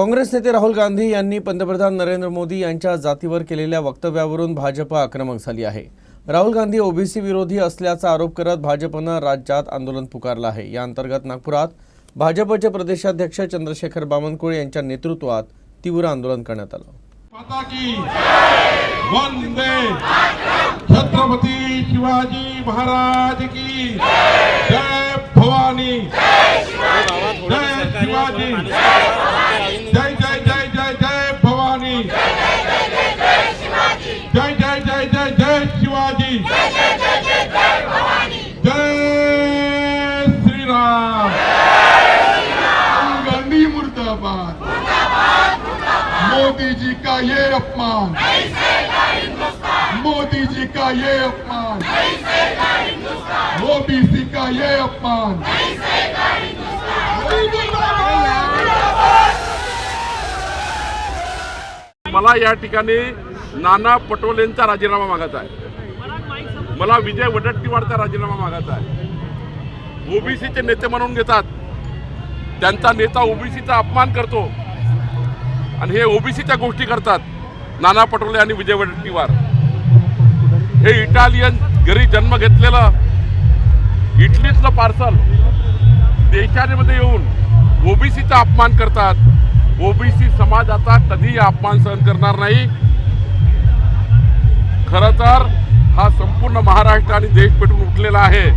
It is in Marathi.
काँग्रेस नेते राहुल गांधी यांनी पंतप्रधान नरेंद्र मोदी यांच्या जातीवर केलेल्या वक्तव्यावरून भाजप आक्रमक झाली आहे. राहुल गांधी ओबीसी विरोधी असल्याचा आरोप करत भाजपनं राज्यात आंदोलन पुकारलं आहे. या अंतर्गत नागपुरात भाजपचे प्रदेशाध्यक्ष चंद्रशेखर बावनकुळे यांच्या नेतृत्वात तीव्र आंदोलन करण्यात आलं. छत्रपती शिवाजी महाराज की जय भवानी. जय शिवाजी. जय जय जय जय जय शिवाजी जय श्रीराम। गांधी मुर्दाबाद। मोदी जी का ये अपमान। मोदी जी का ये अपमान। ओबीसी का ये अपमान। मला या ठिकाणी नाना पटोलेंचा राजीनामा मागायचा आहे. मला विजय वडट्टीवारचा राजीनामा मागायचा आहे. ओबीसीचे नेते म्हणून घेतात. त्यांचा नेता ओबीसीचा अपमान करतो. आणि हे ओबीसीच्या गोष्टी करतात. नाना पटोले आणि विजय वडट्टीवार. हे इटालियन घरी जन्म घेतलेलं इटलीतलं पार्सल देशामध्ये येऊन ओबीसीचा अपमान करतात. ओबीसी समाजाचा कधीही अपमान सहन करणार नाही. खरं तर हा संपूर्ण महाराष्ट्र आणि देश पेटून उठलेला आहे.